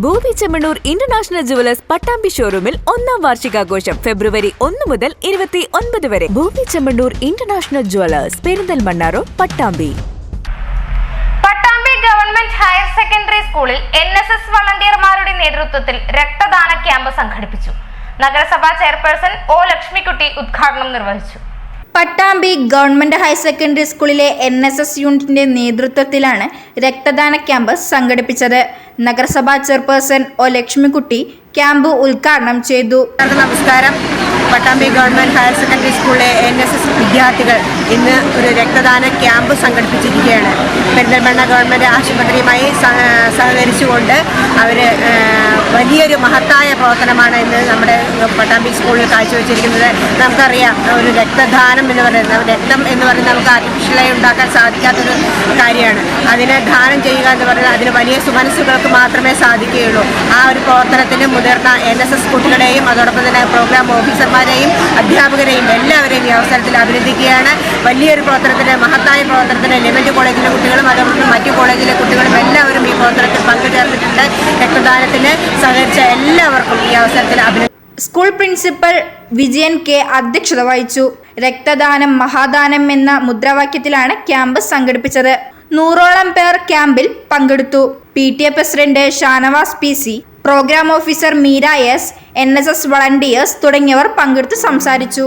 ഭൂമി Chemmanur international jewellers Pattambi ഷോറൂമിൽ ഒന്നാം വാർഷികാഘോഷം ഫെബ്രുവരി ഒന്ന് മുതൽ ഇരുപത്തി ഒൻപത് വരെ. ഭൂമി Chemmanur international jewellers Perinthalmanna road Pattambi. Pattambi government higher secondary സ്കൂളിൽ എൻ എസ് എസ് വളണ്ടിയർമാരുടെ നേതൃത്വത്തിൽ രക്തദാന ക്യാമ്പ് സംഘടിപ്പിച്ചു. നഗരസഭാ ചെയർപേഴ്സൺ ഒ ലക്ഷ്മിക്കുട്ടി ഉദ്ഘാടനം നിർവഹിച്ചു. പട്ടാമ്പി ഗവൺമെന്റ് ഹയർ സെക്കൻഡറി സ്കൂളിലെ എൻ എസ് എസ് യൂണിറ്റിന്റെ നേതൃത്വത്തിലാണ് രക്തദാന ക്യാമ്പ് സംഘടിപ്പിച്ചത്. നഗരസഭാ ചെയർപേഴ്സൺ ഒ ലക്ഷ്മിക്കുട്ടി ക്യാമ്പ് ഉദ്ഘാടനം ചെയ്തു. നമസ്കാരം. പട്ടാമ്പി ഗവൺമെന്റ് ഹയർ സെക്കൻഡറി സ്കൂളിലെ എൻ എസ് എസ് വിദ്യാർത്ഥികൾ ഇന്ന് ഒരു രക്തദാന ക്യാമ്പ് സംഘടിപ്പിച്ചിരിക്കുകയാണ്. പെരിന്തൽമണ്ണ ഗവൺമെന്റ് ആശുപത്രിയുമായി സഹ- സഹകരിച്ചുകൊണ്ട് അവർ വലിയൊരു മഹത്തായ പ്രവർത്തനമാണ് ഇന്ന് നമ്മുടെ പട്ടാമ്പി സ്കൂളിൽ കാഴ്ചവെച്ചിരിക്കുന്നത്. നമുക്കറിയാം ഒരു രക്തദാനം എന്ന് പറയുന്നത് രക്തം എന്ന് പറയുന്നത് നമുക്ക് ആർട്ടിഫിഷ്യലായി ഉണ്ടാക്കാൻ സാധിക്കാത്തൊരു കാര്യമാണ്. അതിനെ ദാനം ചെയ്യുക എന്ന് പറയുന്നത് അതിന് വലിയ സുമനസ്സുകൾക്ക് മാത്രമേ സാധിക്കുകയുള്ളൂ. ആ ഒരു പ്രവർത്തനത്തിന് മുതിർന്ന എൻ എസ് എസ് കുട്ടികളെയും അതോടൊപ്പം തന്നെ പ്രോഗ്രാം ഓഫീസർമാരെയും അധ്യാപകരെയും എല്ലാവരെയും ഈ അവസരത്തിൽ അഭിനന്ദിക്കുകയാണ്. വലിയൊരു പ്രവർത്തനത്തിന് മഹത്തായ പ്രവർത്തനത്തിന് ലെവന്റ് കോളേജിലെ കുട്ടികളും അതോടൊപ്പം മറ്റു കോളേജിലെ പങ്കുചേർന്നിട്ടുണ്ട് രക്തദാനത്തിന് സഹകരിച്ച എല്ലാവർക്കും ഈ അവസരത്തിൽ അഭിനന്ദനം സ്കൂൾ പ്രിൻസിപ്പൽ വിജയൻ കെ അധ്യക്ഷത വഹിച്ചു. രക്തദാനം മഹാദാനം എന്ന മുദ്രാവാക്യത്തിലാണ് ക്യാമ്പ് സംഘടിപ്പിച്ചത്. നൂറോളം പേർ ക്യാമ്പിൽ പങ്കെടുത്തു. P T A president Shanavas P C programme officer Meera S N S S volunteers തുടങ്ങിയവർ പങ്കെടുത്ത് സംസാരിച്ചു.